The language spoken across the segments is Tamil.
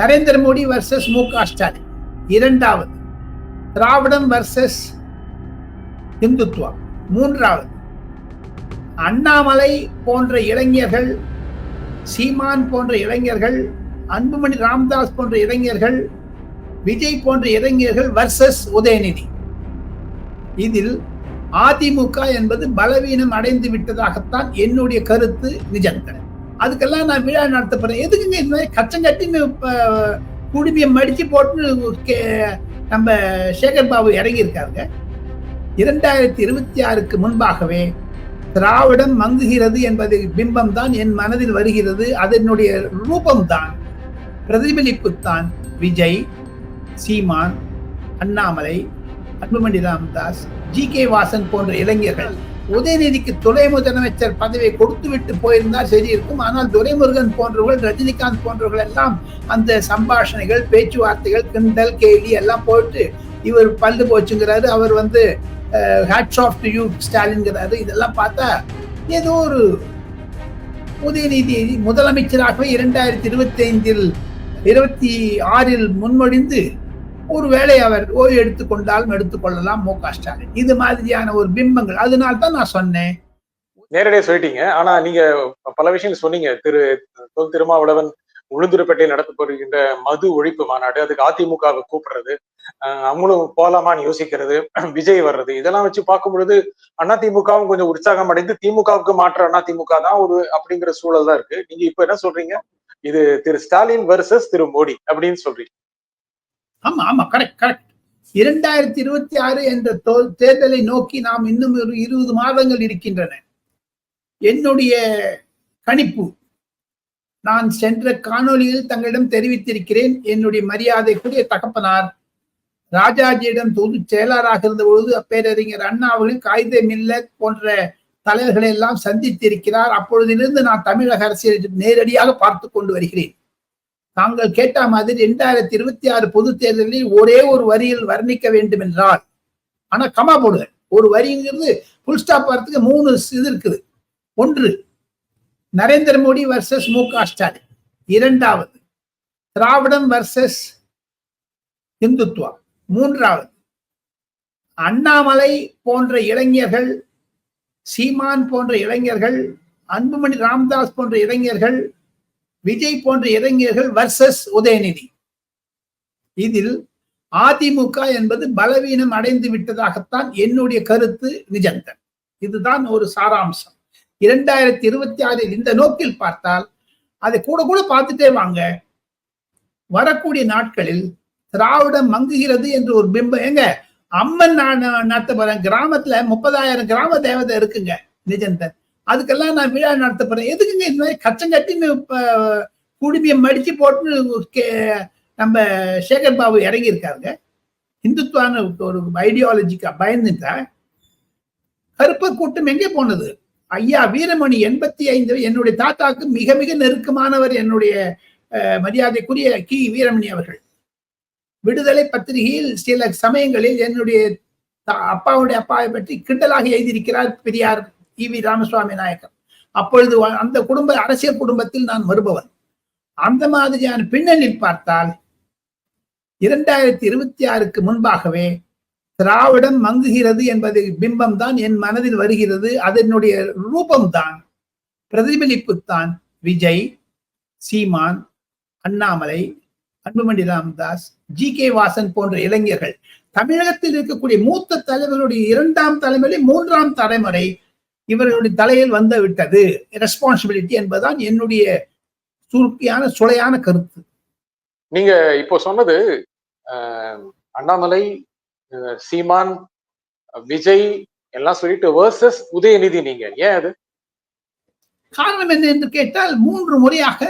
நரேந்திர மோடி வர்சஸ் மு க ஸ்டாலின். இரண்டாவது திராவிடம் வர்சஸ் இந்துத்துவா மூன்றாவது அண்ணாமலை போன்ற இளைஞர்கள் சீமான் போன்ற இளைஞர்கள் அன்புமணி ராம்தாஸ் போன்ற இளைஞர்கள் விஜய் போன்ற இளைஞர்கள் வர்சஸ் உதயநிதி. இதில் அதிமுக என்பது பலவீனம் அடைந்து விட்டதாகத்தான் என்னுடைய கருத்து நிஜங்கள் அதுக்கெல்லாம் நான் விழா நடத்த போறேன் எதுக்குங்க இந்த மாதிரி கச்சங்கட்டின்னு குடும்பியை மடிச்சு போட்டு நம்ம சேகர் பாபு இறங்கி இருக்காருங்க இரண்டாயிரத்தி இருபத்தி ஆறுக்கு முன்பாகவே திராவிடம் மங்குகிறது என்பது பிம்பம் தான் என் மனதில் வருகிறது. அதனுடைய ரூபம்தான் பிரதிபலிப்பு தான் விஜய் சீமான் அண்ணாமலை அன்புமணி ராமதாஸ் ஜி கே வாசன் போன்ற இளைஞர்கள். உதயநிதிக்கு துணை முதலமைச்சர் பதவியை கொடுத்து விட்டு போயிருந்தால் சரி இருக்கும். ஆனால் துரைமுருகன் போன்றவர்கள் ரஜினிகாந்த் போன்றவர்கள் எல்லாம் அந்த சம்பாஷணைகள் பேச்சுவார்த்தைகள் கிண்டல் கேலி எல்லாம் போட்டு இவர் பல்லு போச்சுங்கிறாரு. அவர் வந்து ஹேட்ஸ் ஆஃப் டு யூ ஸ்டாலின்ங்கிறாரு. இதெல்லாம் பார்த்தா ஏதோ ஒரு உதயநிதி முதலமைச்சராகவே இரண்டாயிரத்தி இருபத்தி ஐந்தில் இருபத்தி ஆறில் முன்மொழிந்து ஒரு வேலை அவர் ஓய்வு எடுத்துக்கொண்டாலும் எடுத்துக்கொள்ளலாம் மு க ஸ்டாலின். இது மாதிரியான ஒரு பிம்பங்கள். அதனால தான் நான் சொன்னேன். நேரடியாக சொல்லிட்டீங்க. ஆனா நீங்க பல விஷயங்கள் சொன்னீங்க. திரு தொல் திருமாவளவன் உளுந்தூர்பேட்டையில் நடத்த போகின்ற மது ஒழிப்பு மாநாடு அதுக்கு அதிமுகவை கூப்பிடுறது அவங்களும் போலாமான்னு யோசிக்கிறது விஜய் வர்றது இதெல்லாம் வச்சு பார்க்கும் பொழுது அதிமுகவும் கொஞ்சம் உற்சாகம் அடைந்து திமுகவுக்கு மாற்ற அதிமுக தான் ஒரு அப்படிங்கிற சூழல் தான் இருக்கு. நீங்க இப்ப என்ன சொல்றீங்க? இது திரு ஸ்டாலின் வர்சஸ் திரு மோடி அப்படின்னு சொல்றீங்க. ஆமா ஆமா கரெக்ட் கரெக்ட் இரண்டாயிரத்தி இருபத்தி ஆறு என்ற தேர்தலை நோக்கி நாம் இன்னும் ஒரு இருபது மாதங்கள் இருக்கின்றன. என்னுடைய கணிப்பு நான் சென்ற காணொலியில் தங்களிடம் தெரிவித்திருக்கிறேன். என்னுடைய மரியாதைக்குரிய தகப்பனார் ராஜாஜியிடம் பொதுச் செயலாளராக இருந்த பொழுது பேரறிஞர் அண்ணா அவர்கள் காகித மில்ல போன்ற தலைவர்களை எல்லாம் சந்தித்திருக்கிறார். அப்பொழுதிலிருந்து நான் தமிழக அரசியலை நேரடியாக பார்த்து கொண்டு வருகிறேன். தாங்கள் கேட்ட மாதிரி இரண்டாயிரத்தி இருபத்தி ஆறு பொது தேர்தலில் ஒரே ஒரு வரியில் வர்ணிக்க வேண்டும் என்றால் ஆனா கமா போடுவேன் ஒரு வரிங்கிறது புல் ஸ்டாப் வரத்துக்கு மூணு இது இருக்குது. ஒன்று நரேந்திர மோடி வர்சஸ் மு க ஸ்டாலின். இரண்டாவது திராவிடம் வர்சஸ் இந்துத்துவா மூன்றாவது அண்ணாமலை போன்ற இளைஞர்கள் சீமான் போன்ற இளைஞர்கள் அன்புமணி ராம்தாஸ் போன்ற இளைஞர்கள் விஜய் போன்ற இளைஞர்கள் வர்சஸ் உதயநிதி. இதில் அதிமுக என்பது பலவீனம் அடைந்து விட்டதாகத்தான் என்னுடைய கருத்து நிஜந்தன். இதுதான் ஒரு சாராம்சம். இரண்டாயிரத்தி இருபத்தி ஆறில் இந்த நோக்கில் பார்த்தால் அதை கூட கூட பார்த்துட்டே வாங்க. வரக்கூடிய நாட்களில் திராவிடம் மங்குகிறது என்று ஒரு பிம்பம் எங்க? அம்மன் நடத்த போறேன் கிராமத்துல முப்பதாயிரம் கிராம தேவதை இருக்குங்க நிஜந்தன். அதுக்கெல்லாம் நான் விழா நடத்த போறேன் எதுக்குங்க இந்த மாதிரி கச்சங்கட்டின்னு குடும்பியை மடிச்சு போட்டு நம்ம சேகர் பாபு இறங்கி இருக்காருங்க இந்துத்துவான ஒரு ஐடியாலஜிக்கா பயந்துட்டா கருப்ப கூட்டம் எங்கே போனது? ஐயா வீரமணி எண்பத்தி ஐந்து என்னுடைய தாத்தாக்கு மிக மிக நெருக்கமானவர் என்னுடைய மரியாதைக்குரிய கி. வீரமணி அவர்கள். விடுதலை பத்திரிகையில் சில சமயங்களில் என்னுடைய அப்பாவுடைய அப்பாவை பற்றி கிண்டலாக எழுதியிருக்கிறார் பெரியார் இ வி ராமசுவாமி நாயக்கர் அப்பொழுது அந்த குடும்ப அரசியல் குடும்பத்தில் நான் வருபவன். அந்த மாதிரியான பின்னணியில் பார்த்தால் இரண்டாயிரத்தி இருபத்தி ஆறுக்கு முன்பாகவே திராவிடம் மங்குகிறது என்பது பிம்பம் தான் என் மனதில் வருகிறது. அதனுடைய ரூபம்தான் பிரதிபலிப்பு தான் விஜய் சீமான் அண்ணாமலை அன்புமணி ராமதாஸ் ஜி கே வாசன் போன்ற இளைஞர்கள். தமிழகத்தில் இருக்கக்கூடிய மூத்த தலைவர்களுடைய இரண்டாம் தலைமுறை மூன்றாம் தலைமுறை இவர்களுடைய தலையில் வந்து விட்டது ரெஸ்பான்சிபிலிட்டி என்பதுதான் என்னுடைய சுருக்கியான சுளையான கருத்து. நீங்க இப்போ சொன்னது அண்ணாமலை சீமான் விஜய் எல்லாம் சொல்லிட்டு வேர்சஸ் உதயநிதி நீங்க. ஏன் அது? காரணம் என்ன என்று கேட்டால் மூன்று முறையாக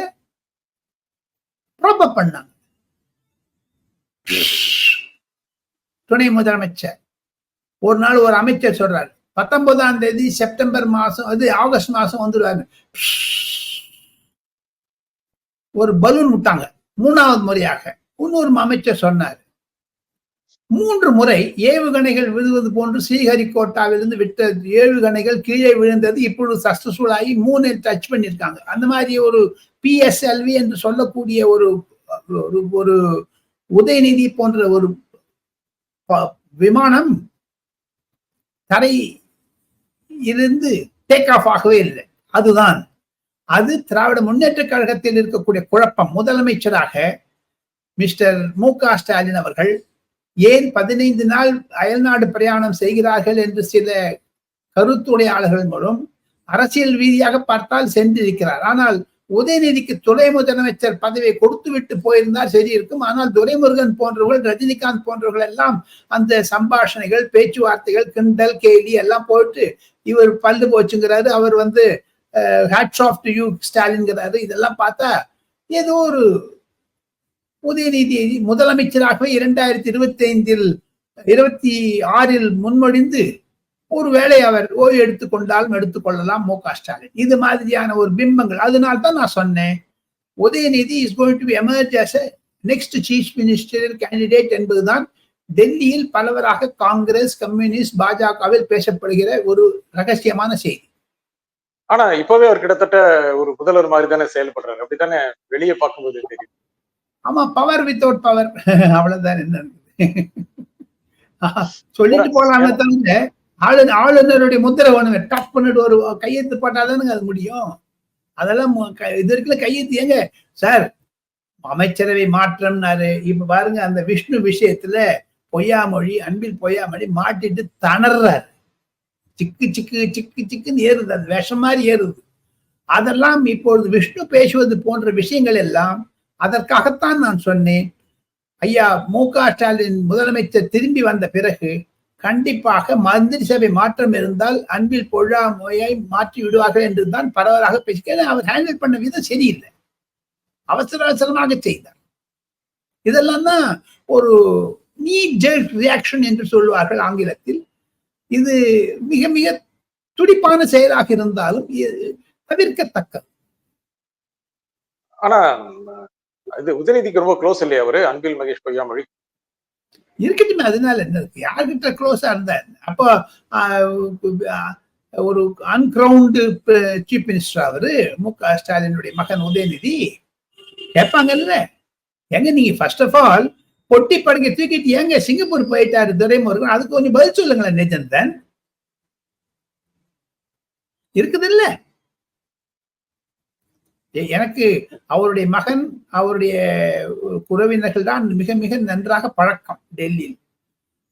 பண்ணாங்க. துணை முதலமைச்சர். ஒரு நாள் ஒரு அமைச்சர் சொல்றாரு பத்தொன்பதாம் தேதி செப்டம்பர் மாசம் அது ஆகஸ்ட் மாசம் வந்துடுவாங்க ஒரு பலூன் விட்டாங்க. மூணாவது முறையாக. இன்னொரு அமைச்சர் சொன்னார். மூன்று முறை ஏவுகணைகள் விழுவது போன்று ஸ்ரீஹரிகோட்டாவிலிருந்து விட்ட ஏவுகணைகள் கீழே விழுந்தது. இப்பொழுது சக்சஸ்ஃபுல் ஆகி மூணு டச் பண்ணியிருக்காங்க. அந்த மாதிரி ஒரு பிஎஸ்எல்வி என்று சொல்லக்கூடிய ஒரு ஒரு உதயநிதி போன்ற ஒரு விமானம் தரை இருந்து டேக் ஆஃப் ஆகவே இல்லை. அதுதான். அது திராவிட முன்னேற்ற கழகத்தில் இருக்கக்கூடிய குழப்பம். முதலமைச்சராக மிஸ்டர் மு க ஸ்டாலின் அவர்கள் ஏன் பதினைந்து நாள் அயல்நாடு பிரயாணம் செய்கிறார்கள் என்று சில கருத்துடையாளர்கள் மூலம் அரசியல் ரீதியாக பார்த்தால் சென்றிருக்கிறார். ஆனால் உதயநிதிக்கு துணை முதலமைச்சர் பதவியை கொடுத்து விட்டு போயிருந்தால் சரி இருக்கும் ஆனால் துரைமுருகன் போன்றவர்கள் ரஜினிகாந்த் போன்றவர்கள் எல்லாம் அந்த சம்பாஷணைகள் பேச்சுவார்த்தைகள் கிண்டல் கேலி எல்லாம் போட்டு இவர் பல்லு போச்சுங்கிறாரு. அவர் வந்து ஹேட்ஸ் ஆஃப் டு யூ ஸ்டாலின்ங்கிறாரு. இதெல்லாம் பார்த்தா ஏதோ ஒரு உதயநிதி முதலமைச்சராக இரண்டாயிரத்தி இருபத்தி ஐந்தில் இருபத்தி ஆறில் முன்மொழிந்து ஒருவேளை அவர் ஓய்வு எடுத்துக்கொண்டாலும் எடுத்துக்கொள்ளலாம் மு க ஸ்டாலின். இது மாதிரியான ஒரு பிம்பங்கள். அதனால தான் நான் சொன்னேன். Udhayanidhi is going to emerge as next chief minister candidate என்பதுதான் டெல்லியில் பலவராக காங்கிரஸ் கம்யூனிஸ்ட் பாஜகவில் பேசப்படுகிற ஒரு ரகசியமான செய்தி. ஆனா இப்பவே அவர் கிட்டத்தட்ட ஒரு முதல்வர் மாதிரி தானே செயல்படுறாரு. அப்படித்தானே வெளியே பார்க்கும்போது தெரியும் ஆமா பவர் வித்தவுட் பவர் அவ்வளவுதான் என்ன. சொல்லிட்டு போலாமே தவிர ஆளுநர் ஆளுநருடைய முத்திரை வேணுங்க டப் பண்ணிட்டு ஒரு கையெழுத்து போட்டாதானுங்க அது முடியும். அதெல்லாம் மு- க- இது இருக்குல்ல கையெழுத்து. ஏங்க சார் அமைச்சரவை மாற்றம்னாரு. இப்ப பாருங்க அந்த விஷ்ணு விஷயத்துல பொய்யாமொழி அன்பில் பொய்யாமொழி மாட்டிட்டு தணர்றாரு சிக்கு சிக்கு சிக்கு சிக்குன்னு ஏறுது. அது விஷம் மாதிரி ஏறுது. அதெல்லாம் இப்பொழுது விஷ்ணு பேசுவது போன்ற விஷயங்கள் எல்லாம் அதற்காகத்தான் நான் சொன்னேன். ஐயா மு க ஸ்டாலின் முதலமைச்சர் திரும்பி வந்த பிறகு கண்டிப்பாக மந்திரி சபை மாற்றம் இருந்தால் அன்பில் பொழாமையை மாற்றி விடுவார்கள் என்று தான் பரவலாக பேசிக்க அவர் ஹேண்டில் பண்ண விதம் சரியில்லை. அவசர அவசரமாக செய்தார். இதெல்லாம் தான் ஒரு நீ ரியாக்ஷன் என்று சொல்லுவார்கள் ஆங்கிலத்தில். இது மிக மிக துடிப்பான செயலாக இருந்தாலும் தவிர்க்கத்தக்க ஆனா இது உதயநிதிக்கு ரொம்ப க்ளோஸ் இல்லையா அவரு? அன்பில் மகேஷ் பொய்யாமொழி. இருக்கட்டுமே அதனால. என்ன யார்கிட்ட க்ளோஸா இருந்தா? அப்போ ஒரு அன்கிரவுண்டு சீஃப் மினிஸ்டர் அவரு மு க ஸ்டாலினுடைய மகன் உதயநிதி கேட்பாங்கல்ல எங்க நீங்க ஃபர்ஸ்ட் ஆஃப் ஆல் பொட்டி படுக்க தூக்கிட்டு ஏங்க சிங்கப்பூர் போயிட்டாரு துரைமுருகன்? அதுக்கு கொஞ்சம் பதில் சொல்லுங்களேன் நிஜந்தன் இருக்குது இல்ல எனக்கு அவருடைய மகன் அவருடைய உறவினர்கள் தான் மிக மிக நன்றாக பழக்கம் டெல்லியில்.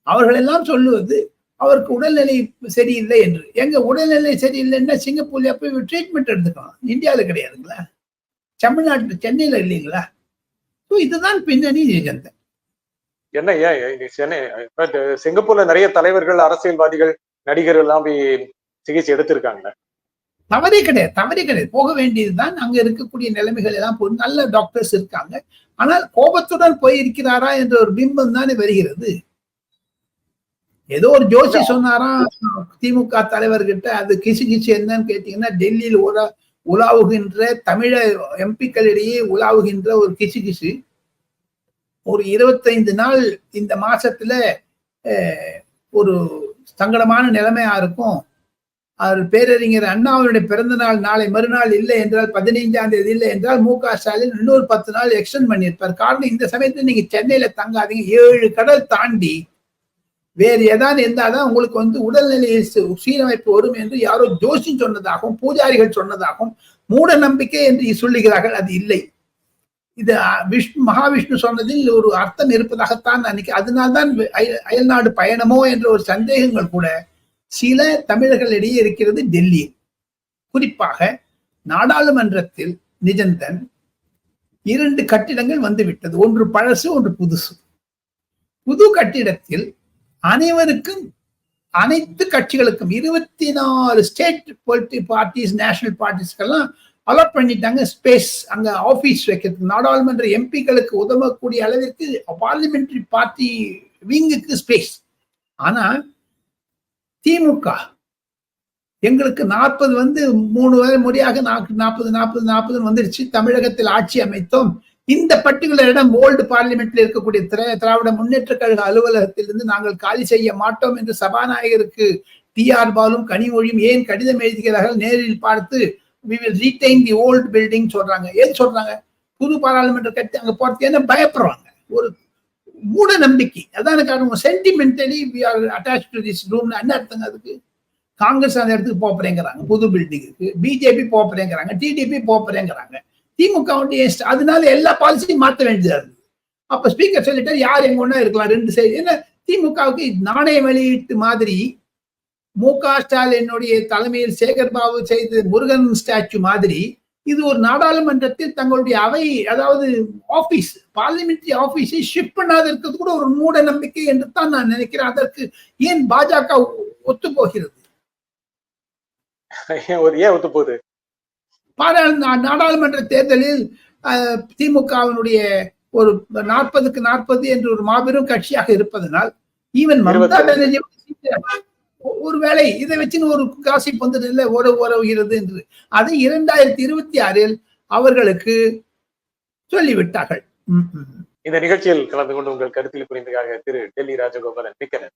அவர்களெல்லாம் சொல்லுவது அவருக்கு உடல்நிலை சரியில்லை என்று. எங்க உடல்நிலை சரியில்லைன்னா சிங்கப்பூர்ல போய் ட்ரீட்மெண்ட் எடுத்துக்கலாம். இந்தியாவில் கிடையாதுங்களா? தமிழ்நாட்டில் சென்னையில இல்லைங்களா? ஸோ இதுதான் பின்னணி நிகழ்ந்தேன் என்ன ஏன் சென்னை சிங்கப்பூர்ல நிறைய தலைவர்கள் அரசியல்வாதிகள் நடிகர்கள் எல்லாம் போய் சிகிச்சை எடுத்திருக்காங்க. தவறே கிடையாது தவறே கிடையாது. போக வேண்டியதுதான் அங்க இருக்கக்கூடிய நிலைமைகள் எல்லாம் போய் நல்ல டாக்டர்ஸ் இருக்காங்க. ஆனால் கோபத்துடன் போய் இருக்கிறாரா என்ற ஒரு பிம்பம் தானே வருகிறது. ஏதோ ஒரு ஜோசி சொன்னாராம் திமுக தலைவர்கிட்ட அது கிசு கிசு என்னன்னு கேட்டீங்கன்னா டெல்லியில் உலா உலாவுகின்ற தமிழ எம்பிக்களிடையே உலாவுகின்ற ஒரு கிசு கிசு. ஒரு இருபத்தைந்து நாள் இந்த மாசத்துல ஒரு சங்கடமான நிலைமையா இருக்கும். அவர் பேரறிஞர் அண்ணாவுடைய பிறந்த நாள் நாளை மறுநாள் இல்லை என்றால் பதினைஞ்சாம் தேதி இல்லை என்றால் மு க ஸ்டாலின் இன்னொரு பத்து நாள் எக்ஸ்டன் பண்ணியிருப்பார். காரணம் இந்த சமயத்துல நீங்க சென்னையில தங்காதீங்க. ஏழு கடல் தாண்டி வேறு ஏதாவது இருந்தாதான் உங்களுக்கு வந்து உடல்நிலை சீரமைப்பு வரும் என்று யாரோ ஜோசி சொன்னதாகவும் பூஜாரிகள் சொன்னதாகவும் மூட நம்பிக்கை என்று சொல்லுகிறார்கள். அது இல்லை. இது விஷ்ணு மகாவிஷ்ணு சொன்னதில் ஒரு அர்த்தம் இருப்பதாகத்தான் நினைக்கிறேன் அதனால்தான் அயல் அயல்நாடு பயணமோ என்ற ஒரு சந்தேகங்கள் கூட சில தமிழர்களிடையே இருக்கிறது டெல்லியில் குறிப்பாக நாடாளுமன்றத்தில் நிஜந்தன் இரண்டு கட்டிடங்கள் வந்துவிட்டது. ஒன்று பழசு ஒன்று புதுசு. புது கட்டிடத்தில் அனைவருக்கும் அனைத்து கட்சிகளுக்கும் இருபத்தி நாலு ஸ்டேட் பொலிட்டி பார்ட்டிஸ் நேஷனல் பார்ட்டிஸ்க்கெல்லாம் அலாட் பண்ணிட்டாங்க. ஸ்பேஸ் அங்க ஆபீஸ் வைக்கிறதுக்கு நாடாளுமன்ற எம்பிக்களுக்கு உதவக்கூடிய அளவிற்கு பார்லிமெண்டரி பார்ட்டி விங்குக்கு ஸ்பேஸ் ஆனா திமுக. எங்களுக்கு நாற்பது வந்து மூணு வரை முறையாக நாற்பது நாற்பது நாற்பது வந்துருச்சு. தமிழகத்தில் ஆட்சி அமைத்தோம். இந்த பர்டிகுலர் இடம் ஓல்டு பார்லிமெண்ட்ல இருக்கக்கூடிய திரா- திராவிட முன்னேற்ற கழக அலுவலகத்திலிருந்து நாங்கள் காலி செய்ய மாட்டோம் என்று சபாநாயகருக்கு டி. ஆர். பாலும் கனிமொழியும் ஏன் கடிதம் எழுதுகிறார்கள் நேரில் பார்த்து we will retain the old building சொல்றாங்க. ஏன் சொல்றாங்க? புது பாராளுமன்ற கட்டி அங்க போறதுக்கு என்ன பயப்படுறாங்க? ஒரு மூட நம்பிக்கை அதான் காரணம் sentimentally we are attach to this room என்ன அர்த்தங்க அதுக்கு? காங்கிரஸ் அந்த இடத்துக்கு போறேங்கிறாங்க. புது பில்டிங்குக்கு பிஜேபி போறேங்கிறாங்க. டிடிபி போறேங்கிறாங்க. திமுக வந்து அதனால எல்லா பாலிசியும் மாற்ற வேண்டியதா இருக்குது அப்ப ஸ்பீக்கர் சொல்லிட்டா யார் எங்க ஒன்னா இருக்கலாம்? ரெண்டு சைடு ஏன்னா திமுகவுக்கு நாணய வெளியீட்டு மாதிரி மு க ஸ்டாலினுடைய தலைமையில் சேகர் பாபு செய்த முருகன் ஸ்டாச்சு மாதிரி இது ஒரு நாடாளுமன்றத்தில் தங்களுடைய அவை அதாவது ஆபீஸ் பார்லிமெண்டரி ஆபீஸை ஷிஃப்ட் பண்ணாத இருக்கிறது கூட ஒரு மூட நம்பிக்கை என்று தான் நான் நினைக்கிறேன். அதற்கு ஏன் பாஜக ஒத்து போகிறது ஏன் ஒத்து போகுது நாடாளுமன்ற தேர்தலில் திமுகவினுடைய ஒரு நாற்பதுக்கு நாற்பது என்று ஒரு மாபெரும் கட்சியாக இருப்பதனால் ஈவன் மம்தா பானர்ஜி ஒருவேளை இதை வச்சுன்னு ஒரு காசிப் வந்தது இல்லை உறவு உறவுகிறது என்று. அதை இரண்டாயிரத்தி இருபத்தி ஆறில் அவர்களுக்கு சொல்லிவிட்டார்கள். இந்த நிகழ்ச்சியில் கலந்து கொண்டு உங்கள் கருத்தில் புரிந்ததாக திரு டெல்லி ராஜகோபாலன் மிக்க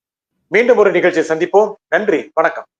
மீண்டும் ஒரு நிகழ்ச்சியை சந்திப்போம். நன்றி. வணக்கம்.